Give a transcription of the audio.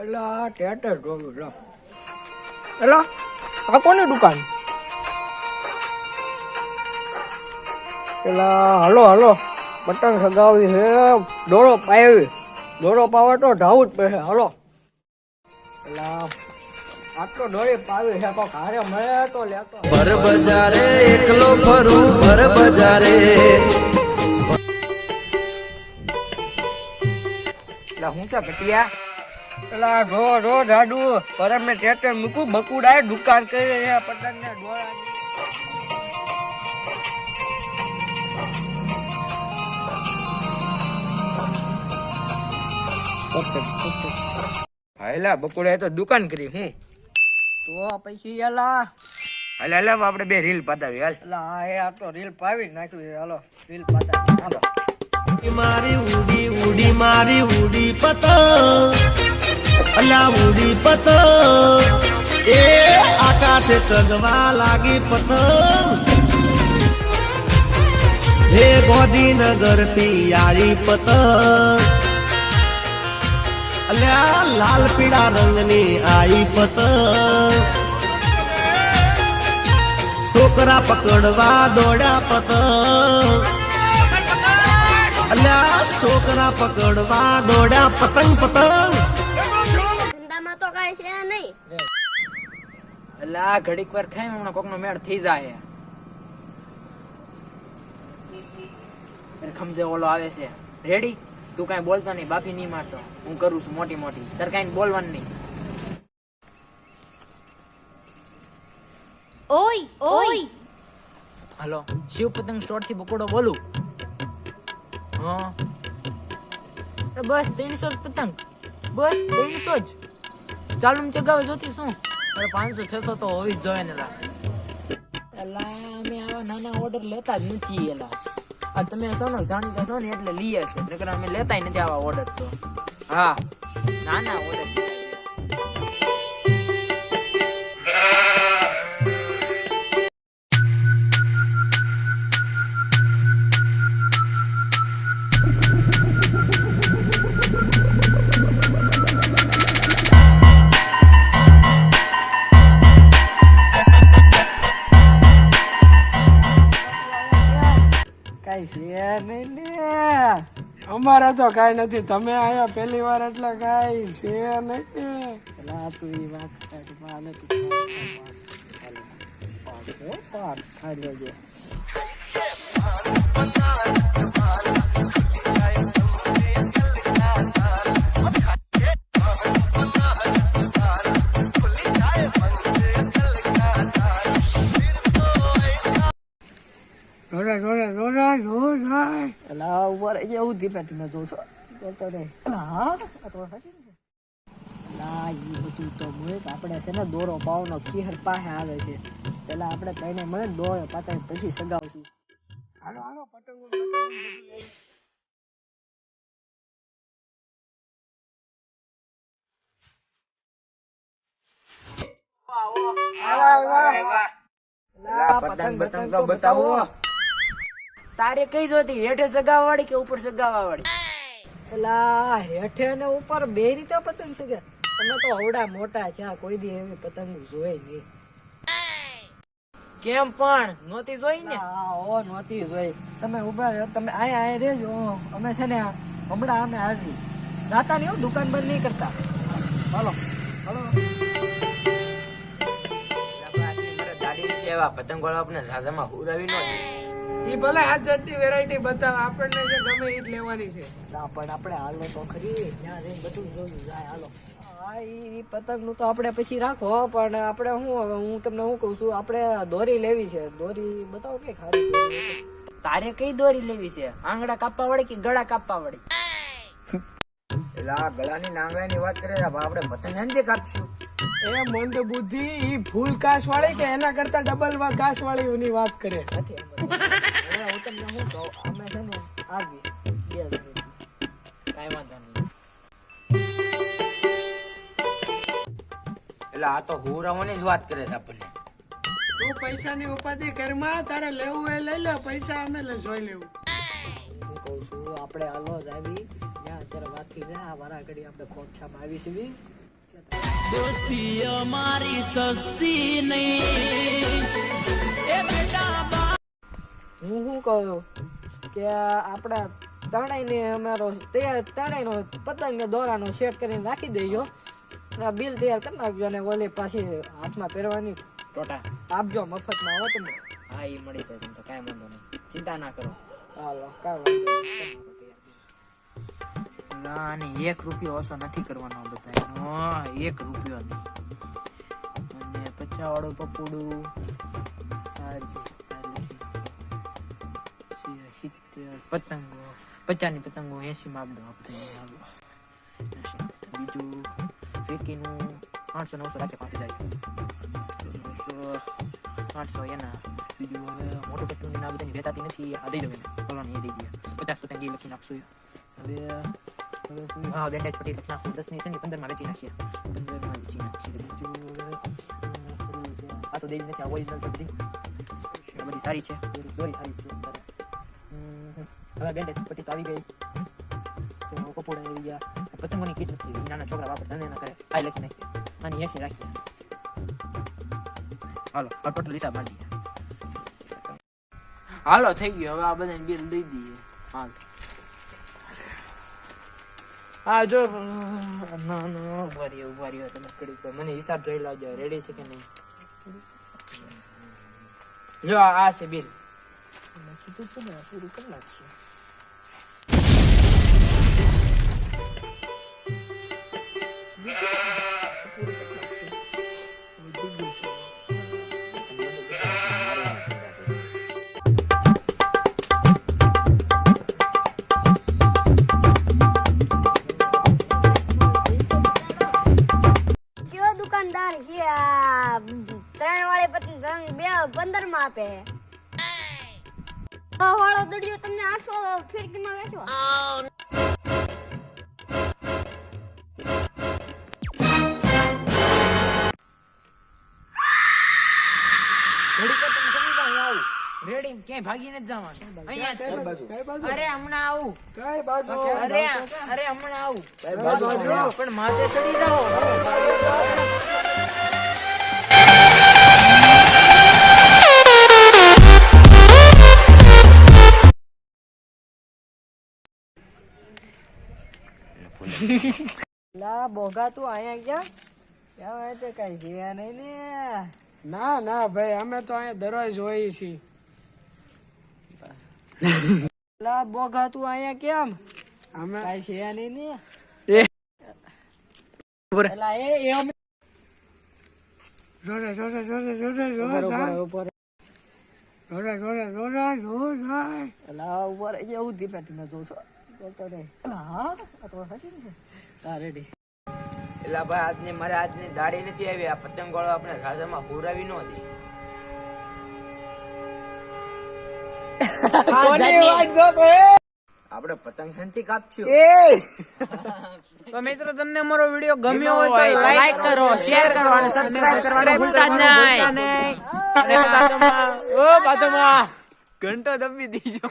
એટલે આ ટેટર જોયું લો એટલે આ કોની દુકાન? પેલા હલો હલો. બટન સગાવી છે. દોરો પાવી દોરો પાવે તો ઢાવું જ પડે હલો. પેલા આટલો દોરી પાવી છે. કોક હારે મળે તો લેતો. ભર બજારે એકલો ફરું ભર બજારે. એટલે હું છે કટિયા પેલા રો રો જાડુ પર મેં ટ્રેક્ટર મૂકું બકુડાએ દુકાન કરી રહ્યા પતંગ ને ડોળા હાલા બપોરે તો દુકાન કરી હું? તો પછી એલા હાલ હાલ આપણે બે રીલ પાતાવી હાલ. એટલે આ એ આ તો રીલ પાવી નાખ્યું હાલો રીલ પાતા હાલો. મારી ઉડી ઉડી મારી ઉડી પતંગ. અલા ઉડી પતંગ એ આકાશે ચગવા લાગી પતંગ હે ગોધીનગરથી યારી પતંગ અલ્યા લાલ પીળા રંગની આઈ પતંગ છોકરા પકડવા દોડ્યા પતંગ અલ્યા છોકરા પકડવા દોડ્યા પતંગ પતંગ ધંધામાં છે નહીં. એટલે આ ઘડીક વાર ખાઈ હમણાં કોકનો મેળ થઈ જાય. ખમજે ઓલો આવે છે. રેડી તું કાંઈ બોલતો નહીં બાફી નહીં મારતો. હું કરું છું મોટી મોટી. તારે કાંઈ બોલવાનું નહીં. ઓય ઓય. હલો શિવ પતંગ સ્ટોરથી બકોડો બોલું? હા. બસ ત્રણસો પતંગ. બસ ત્રણસો જ. ચાલુ ને ચગાવે જોતી શું? અરે પાંચસો છસો તો હોવી જ જોઈએ ને લા. એલા અમે આવા નાના ઓર્ડર લેતા જ નથી એલા. આ તમે છો ને જાણીતા છો ને એટલે લઈએ છે. નકર અમે લેતાય નથી આવા ઓર્ડર તો. હા નાના ઓર્ડર અમારે તો કઈ નથી. તમે આયા પહેલી વાર એટલે કઈ છે નહીં. પેલા વાત નથી ધીમે જોશો જોતો નહીં હા? તો ને. ઈ બધું તો મુક આપણે છે ને દોરો પાવનો ખીહર પાસે આવે છે. પેલા આપણે કઈને મળે દોરો પાતા પછી સગાવશું હાલો હાલો પતંગો પતંગો પતંગ તો બતાવો. તારે કઈ જોતી? હેઠે સગાવા વાળી કે ઉપર સગાવા વાળી પેલા હેઠે ને ઉપર બે રીતે પતંગ છે તમે તો હવડા મોટા છે કોઈ દી એવી પતંગ જોઈ નહીં. કેમ પણ? નોતી જોઈ ને? હા ઓ નોતી જોઈ. તમે ઊભા રહ્યો તમે આય અહીંયા રેજો અમે છે ને હમણાં અમે આવી. જાતા નહીં દુકાન બંધ નહીં કરતા. હાલો. હાલો. પતંગ વાળા આપણે ઝાઝામાં હુરાવી ન દે. ઈ ભલે આ જાતની વેરાયટી બતાવે આપણને જે ગમે એ જ લેવાની છે. ના પણ આપણે હાલો તો ખરી. ત્યાં જઈને બધું જોયું. જાય હાલો. હા તો આપણે પછી રાખો પણ આપણે હું હવે હું તમને શું કહું છું આપણે દોરી લેવી છે. દોરી બતાવો કે ખાલી દોરી. તારે કઈ દોરી લેવી છે? આંગળા કાપવા વાળી કે ગળા કાપવા વાળી? એટલે આ ગળાની નાંગળાની વાત કરે આપણે પતંગ એનથી કાપશું. એ મંદ બુદ્ધિ ઈ ફૂલ કાશ વાળી કે એના કરતા ડબલ કાશ વાળી ની વાત કરે? નથી હવે હું તમને શું કહું? અમે છે ને આવી બે કાંઈ વાંધો નહીં. એટલે આ તો હુરાવાની જ વાત કરે છે આપણને. તું પૈસાની ઉપાધિ કરમાં તારે લેવું એ લઈ લે પૈસા અમે લે જોઈ લેવું. હું કહું છું આપણે હાલો જ આવી. ત્યાં અત્યારે વાત થઈ જાય આ વારા ઘડી આપણે ખોટછામાં આવી છીએ. હું શું કહું? કે આપણા તણાઈને અમારો તૈયાર તણાઈનો પતંગ ને દોરાનો સેટ કરીને રાખી દેજો. અને બિલ તૈયાર કરી નાખજો અને ઓલી પાછી હાથમાં પહેરવાની. ટોટા. આપજો મફતમાં હો તમે હા એ મળી જાય તમને કાંઈ વાંધો નહીં. ચિંતા ના કરો. હાલો કાંઈ વાંધો. ના અને એક રૂપિયો ઓછો નથી કરવાનો બધા એક રૂપિયો નહીં. અને પચાવાળું પપોડું સિત્તેર પતંગો પચાસની પતંગો એસી માં આપી દો એસી બીજું ફેકીનું આઠસો નવસો રાખે પાંચ જાય આઠસો એના બીજું હવે મોટું પતંગ ના બધાની વેચાતી નથી આ દઈ દો એને બોલો એ દઈ દઈએ પચાસ પતંગ એ લખી નાખશું હવે હા બેન્ડેજ પટ્ટી લખી નાખું દસની છે ને પંદરમાં વેચી નાખીએ પંદરમાં વેચી નાખીએ બીજું. આ તો દેવી નથી આ ઓરિજિનલ છે બધી સારી છે દોરી સારી છે હવે બેન્ડેજ પટ્ટી તો આવી ગઈ તો કપોડા આવી ગયા પતંગોની કીટ નથી નાના છોકરા વાપરતા ને એના કરે આ લખી નાખીએ આની એસી રાખીએ હાલો આ ટોટલ હિસાબ બાંધીએ હાલો થઈ ગયો હવે આ બધાને બિલ દઈ દઈએ હાલ હા જો ના ના ઊભા રહ્યો ઊભા રહ્યો તમે કડી પર મને હિસાબ જોઈ લાવજો રેડી છે કે નહીં જો આ છે બિલ કીધું છે ને પૂરું કરી નાખીએ દુકાનદાર છે આ? ત્રણ વાળે બે પંદરમાં આપે વાળો દડિયો તમને આઠસો ફિરકીમાં વેચો રેડી ક્યાંય ભાગી નથી જવાનું. અહીંયા અરે હમણાં આવું. કઈ બાજુ? અરે અરે હમણાં આવું. પણ માથે ચડી જાઓ. લા બોગા તું અહીંયા ગયા ક્યાં હોય તે? કઈ છે નહીં ને? ના ના ભાઈ અમે તો અહીંયા દરરોજ હોઈએ છીએ. લા બોગા તું અહીંયા કેમ? અમે કઈ છે નહીં ને? એ. એલા એ એ અમે જોરે જોરે જોરે જોરે જોરે ઉપર. ઉપર જોરે જોરે જોરે જોરે એલા ઉપર એવું ધીમે ધીમે જોશો બોલતો નહીં એલા હા? તો હાચી ને એલા ભાઈ આજની મારે આજની દાડી નથી આવી. આ પતંગ વાળો આપણે સાસરમાં હુરાવી નો જોશો આપણે પતંગ શાંતિ કાપશું. તો મિત્રો તમને અમારો વીડિયો ગમ્યો હોય તો લાઈક કરો શેર કરો અને સબસ્ક્રાઇબ કરવાનું ભૂલતા જ નહીં ઓ બાજુમાં ઘંટો દબી દીજો.